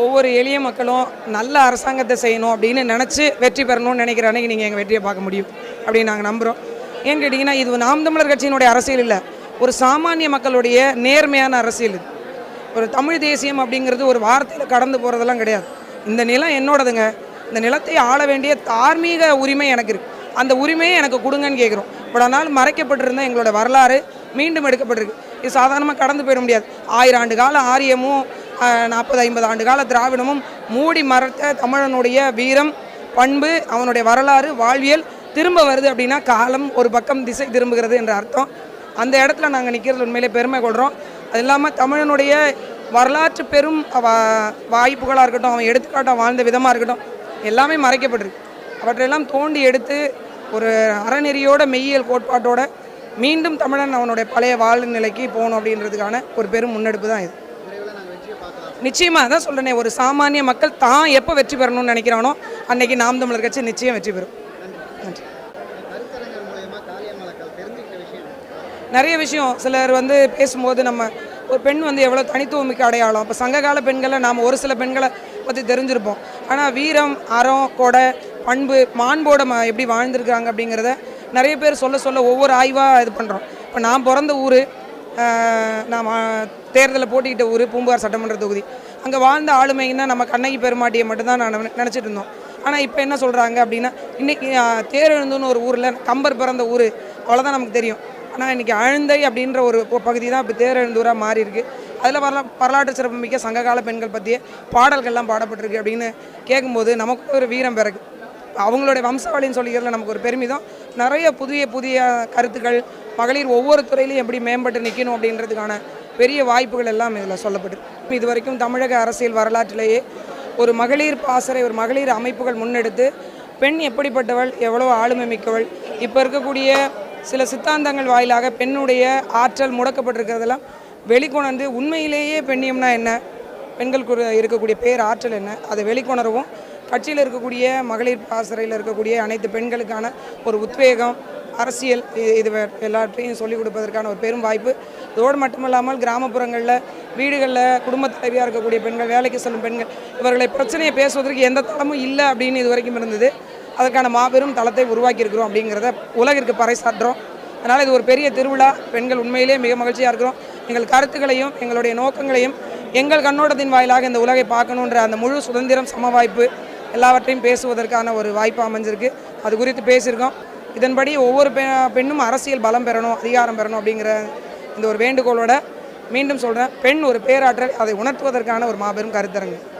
ஒவ்வொரு எளிய மக்களும் நல்ல அரசாங்கத்தை செய்யணும் அப்படின்னு நினச்சி வெற்றி பெறணும்னு நினைக்கிற அன்னைக்கு நீங்கள் எங்கள் வெற்றியை பார்க்க முடியும் அப்படின்னு நாங்கள் நம்புகிறோம் ஏன்னு கேட்டிங்கன்னா இது நாம் தமிழர் கட்சியினுடைய அரசியல் இல்லை. ஒரு சாமானிய மக்களுடைய நேர்மையான அரசியல் இது. ஒரு தமிழ் தேசியம் அப்படிங்கிறது ஒரு வார்த்தையில் கடந்து போகிறதெல்லாம் கிடையாது. இந்த நிலம் என்னோடதுங்க. இந்த நிலத்தை ஆள வேண்டிய தார்மீக உரிமை எனக்கு இருக்குது அந்த உரிமையை எனக்கு கொடுங்கன்னு கேட்குறோம் பட் ஆனால் மறைக்கப்பட்டிருந்த எங்களோட வரலாறு மீண்டும் எடுக்கப்பட்டிருக்கு. இது சாதாரணமாக கடந்து போயிட முடியாது. ஆயிரம் ஆண்டு கால ஆரியமும் நாற்பது ஐம்பது ஆண்டு கால திராவிடமும் மூடி மறைத்த தமிழனுடைய வீரம் பண்பு அவனுடைய வரலாறு வாழ்வியல் திரும்ப வருது அப்படின்னா காலம் ஒரு பக்கம் திசை திரும்புகிறது என்ற அர்த்தம். அந்த இடத்துல நாங்கள் நிற்கிறது உண்மையிலே பெருமை கொள்கிறோம் அது இல்லாமல் தமிழனுடைய வரலாற்று பெரும் வா- வாய்ப்புகளாக இருக்கட்டும் அவன் எடுத்துக்காட்டாக வாழ்ந்த விதமாக இருக்கட்டும் எல்லாமே மறைக்கப்பட்டிருக்கு. அவற்றையெல்லாம் தோண்டி எடுத்து ஒரு அறநெறியோட மெய்யியல் கோட்பாட்டோட மீண்டும் தமிழன் அவனுடைய பழைய வாழ் நிலைக்கு போகணும் அப்படின்றதுக்கான ஒரு பெரும் முன்னெடுப்பு தான் இது. நிச்சயமாக தான் சொல்கிறேனே ஒரு சாமானிய மக்கள் தான் எப்போ வெற்றி பெறணும்னு நினைக்கிறானோ அன்னைக்கு நாம் தமிழர் கட்சி நிச்சயம் வெற்றி பெறும். நன்றி. நிறைய விஷயம் சிலர் வந்து பேசும்போது நம்ம ஒரு பெண் வந்து எவ்வளோ தனித்துவமிக்க அடையாளம். இப்போ சங்ககால பெண்களை நாம் ஒரு சில பெண்களை பற்றி தெரிஞ்சிருப்போம். ஆனால் வீரம் அறம் கொடை பண்பு மாண்போட ம எப்படி வாழ்ந்திருக்காங்க அப்படிங்கிறத நிறைய பேர் சொல்ல சொல்ல ஒவ்வொரு ஆய்வாக இது பண்ணுறோம் இப்போ நான் பிறந்த ஊர் நான் தேர்தலில் போட்டிக்கிட்ட ஊர் பூம்புகார் சட்டமன்ற தொகுதி. அங்கே வாழ்ந்த ஆளுமைன்னா நம்ம கண்ணகி பெருமாட்டியை மட்டும்தான் நான் நினச்சிட்டு இருந்தோம். ஆனால் இப்போ என்ன சொல்கிறாங்க அப்படின்னா இன்றைக்கி தேரெழுந்துன்னு ஒரு ஊரில் கம்பர் பிறந்த ஊர் அவ்வளோதான் நமக்கு தெரியும். ஆனால் இன்றைக்கி அழுந்தை அப்படின்ற ஒரு பகுதி தான் இப்போ தேரெழுந்தூராக மாறி இருக்குது அதில் வரலா வரலாற்று சிறப்புமிக்க சங்ககால பெண்கள் பற்றிய பாடல்கள்லாம் பாடப்பட்டிருக்கு அப்படின்னு கேட்கும்போது நமக்கு ஒரு வீரம் பிறகு. அவங்களுடைய வம்சாவளின்னு சொல்லிக்கிறதுல நமக்கு ஒரு பெருமிதம். நிறைய புதிய புதிய கருத்துக்கள் மகளிர் ஒவ்வொரு துறையிலையும் எப்படி மேம்பட்டு நிற்கணும் அப்படின்றதுக்கான பெரிய வாய்ப்புகள் எல்லாம் இதில் சொல்லப்பட்டு. இது வரைக்கும் தமிழக அரசியல் வரலாற்றிலேயே ஒரு மகளிர் பாசறை ஒரு மகளிர் அமைப்புகள் முன்னெடுத்து பெண் எப்படிப்பட்டவள் எவ்வளோ ஆளுமை மிக்கவள் இப்போ இருக்கக்கூடிய சில சித்தாந்தங்கள் வாயிலாக பெண்ணுடைய ஆற்றல் முடக்கப்பட்டிருக்கிறதெல்லாம் வெளிக்கொணர்ந்து உண்மையிலேயே பெண்ணியம்னா என்ன? பெண்களுக்கு இருக்கக்கூடிய பேர் ஆற்றல் என்ன? அதை வெளிக்கொணரவும். கட்சியில் இருக்கக்கூடிய மகளிர் பாசறையில் இருக்கக்கூடிய அனைத்து பெண்களுக்கான ஒரு உத்வேகம் அரசியல் இது வே- எல்லாற்றையும் சொல்லிக் கொடுப்பதற்கான ஒரு பெரும் வாய்ப்பு. இதோடு மட்டுமல்லாமல் கிராமப்புறங்களில் வீடுகளில் குடும்பத் தலைவியாக இருக்கக்கூடிய பெண்கள் வேலைக்கு செல்லும் பெண்கள் இவர்களை பிரச்சனையை பேசுவதற்கு எந்த தளமும் இல்லை அப்படின்னு இது வரைக்கும் இருந்தது. அதற்கான மாபெரும் தளத்தை உருவாக்கியிருக்கிறோம் அப்படிங்கிறத உலகிற்கு பறைசாற்றுறோம். அதனால் இது ஒரு பெரிய திருவிழா. பெண்கள் உண்மையிலே மிக மகிழ்ச்சியாக இருக்கிறோம். எங்கள் கருத்துக்களையும் எங்களுடைய நோக்கங்களையும் எங்கள் கண்ணோட்டத்தின் வாயிலாக இந்த உலகை பார்க்கணுன்ற அந்த முழு சுதந்திரம் சம வாய்ப்பு எல்லாவற்றையும் பேசுவதற்கான ஒரு வாய்ப்பு அமைஞ்சிருக்கு. அது குறித்து பேசியிருக்கோம். இதன்படி ஒவ்வொரு பெ பெண்ணும் அரசியல் பலம் பெறணும் அதிகாரம் பெறணும் அப்படிங்கிற இந்த ஒரு வேண்டுகோளோட மீண்டும் சொல்கிறேன் பெண் ஒரு பேராற்றல் அதை உணர்த்துவதற்கான ஒரு மாபெரும் கருத்தரங்கு.